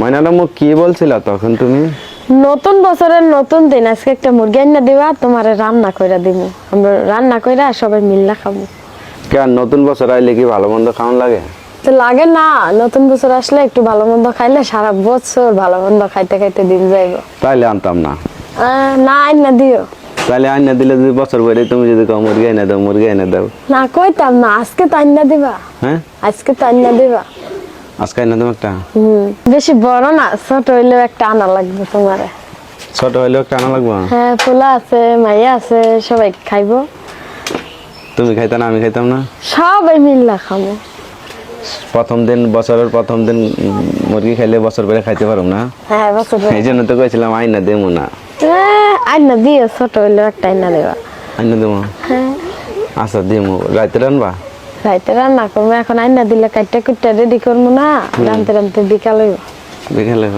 ময়নাটা মুখ কি বলছিল তখন তুমি? নতুন বছরের নতুন দিন আজকে একটা মুরগি আইনা দিবা তোমার রান্না কইরা দিব আমরা রান্না কইরা সবাই মিল্লা খাব কেন নতুন বছর আইলে কি ভালো মন্দ খাওয়ান লাগে? তো লাগে না নতুন বছর আসলে একটু ভালো মন্দ খাইলে সারা বছর ভালো মন্দ খাইতে খাইতে দিন যাইব। তাইলে আনতাম না। না আইনা দিও। তাইলে আইনা দিলে যদি বছর বেড়ে তুমি যদি কও মুরগি এনে দাও মুরগি এনে দাও। না কইতাম না আজকে তো আইনা দিবা। হ্যাঁ? আজকে তো আইনা দিবা। আজকে এনে দাও একটা হুম বেশি বড় না ছোট হইলেও একটা আনা লাগবে তোমারে। ছোট হইলেও একটা আনা লাগবো? হ্যাঁ পোলা আছে মাইয়া আছে সবাই খাইবো। তুমি খাইতা না আমি খাইতাম না? সবাই মিল্লা খাব প্রথম দিন বছরের প্রথম দিন মুরগি খাইলে বছর বেড়ে খাইতে পারো না? হ্যাঁ বছর এই জন্য তো কইছিলাম আইনা দেবো না। আইনা দিও ছোট হইলেও একটা আইনা দেবা। আইনা দেবো হ্যাঁ। আচ্ছা দিমু। রাইতে রানবা? রাইতে রান্না করব এখন আইনা দিলে কাইটা কুটটা রেডি করব না রানতে রানতে বিকাল হইব। বিকেলে